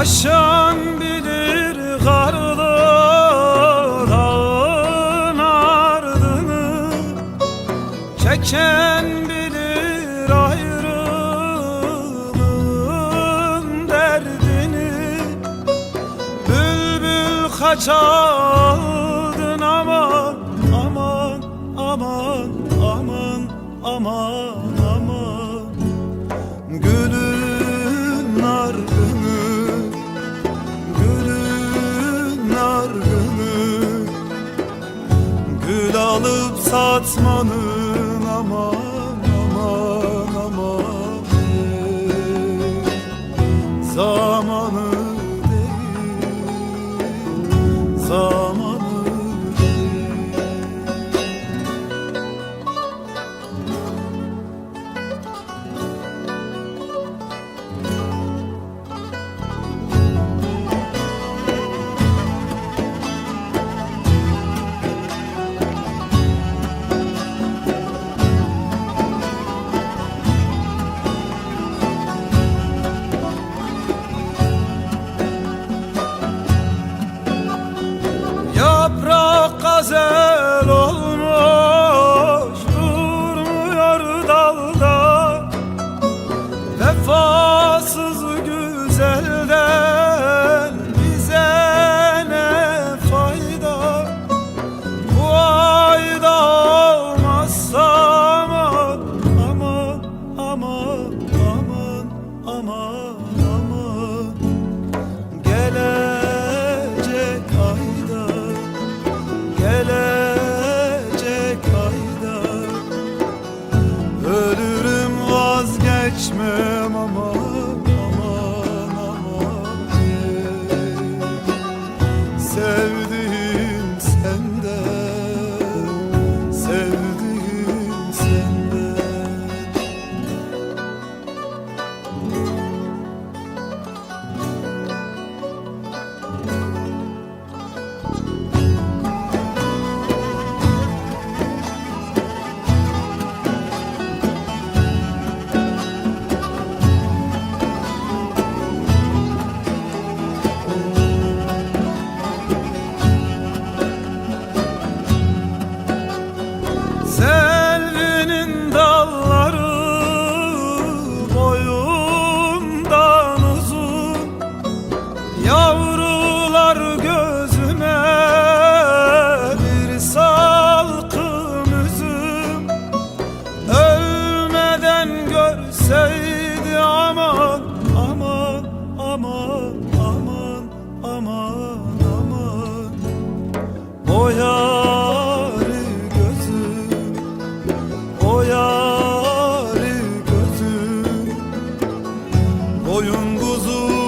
Aşan bilir karlı dağın ardını. Çeken bilir ayrılığın derdini. Bülbül kaçar Gül alıp satmanın aman aman aman. Zamanın Christmas. Ay aman aman aman aman aman aman. O gözüm O gözüm Koyun kuzu